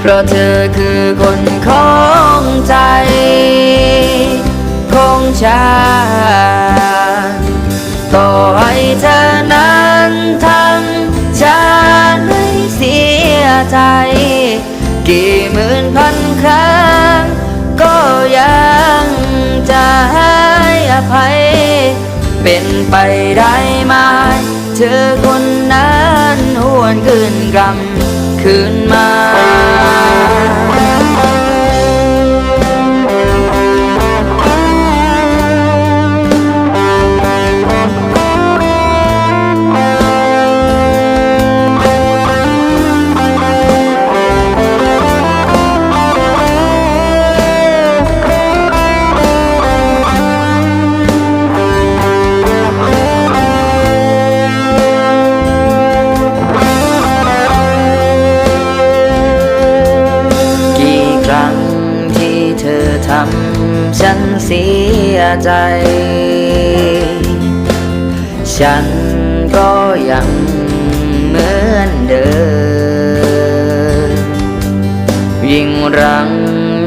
เพราะเธอคือคนของใจ ของฉันต่อให้เธอนั้นทำฉันให้เสียใจ กี่หมื่นพันครั้ง ก็ยังจะให้อภัย เป็นไปได้ไหมเธอคนนั้นหวนคืนกลับ คืนมา ทำฉันเสียใจ ฉันก็ยังเหมือนเดิม ยิ่งรัง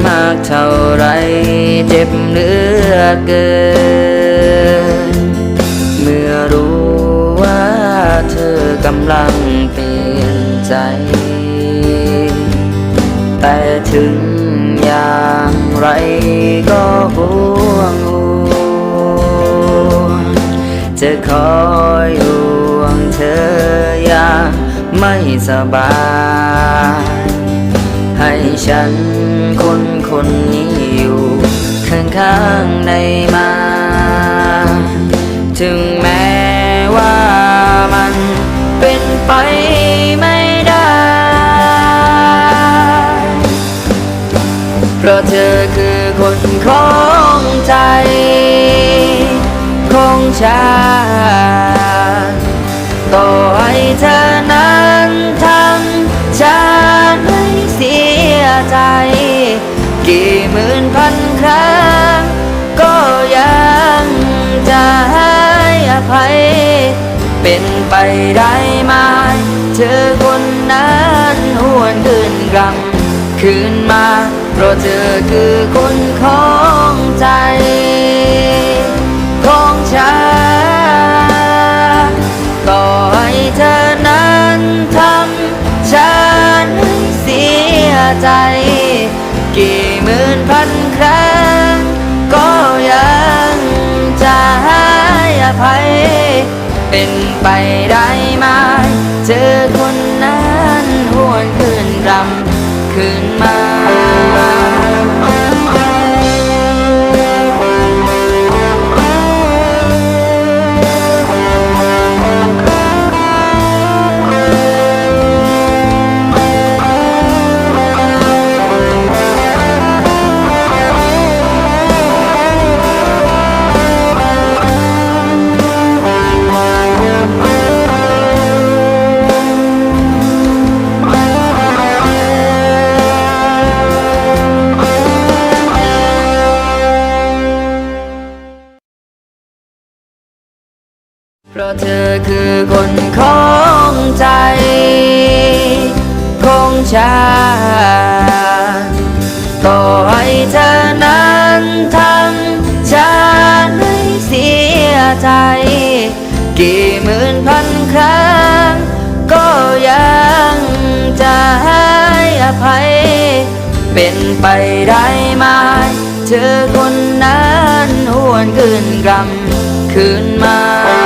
มากเท่าไรเจ็บเหลือเกิน เมื่อรู้ว่าเธอกำลังเปลี่ยนใจ แต่ถึงอย่าง ไรก็ห่วงห่วจะคอยห่วงเธออย่างไม่สบาย ให้ฉันคนคนนี้อยู่ข้างๆในมา ถึงแม้ว่ามันเป็นไป เพราะเธอคือคนของใจ ของฉันต่อให้เธอนั้นทำฉันให้เสียใจ กี่หมื่นพันครั้ง ก็ยังจะให้อภัย เป็นไปได้ไหมเธอคนนั้นหวนคืนกลับ คืนมา เพราะเธอคือคนของใจ ของฉัน ต่อให้เธอนั้นทำฉันให้เสียใจ กี่หมื่นพันครั้ง ก็ยังจะให้อภัย เป็นไปได้ไหมเธอคนนั้นหวนคืนรำ คืนมา เพราะเธอคือคนของใจ ของฉันต่อให้เธอนั้นทำฉันให้เสียใจ กี่หมื่นพันครั้ง ก็ยังจะให้อภัย เป็นไปได้ไหมเธอคนนั้นหวนคืนกลับคืนมา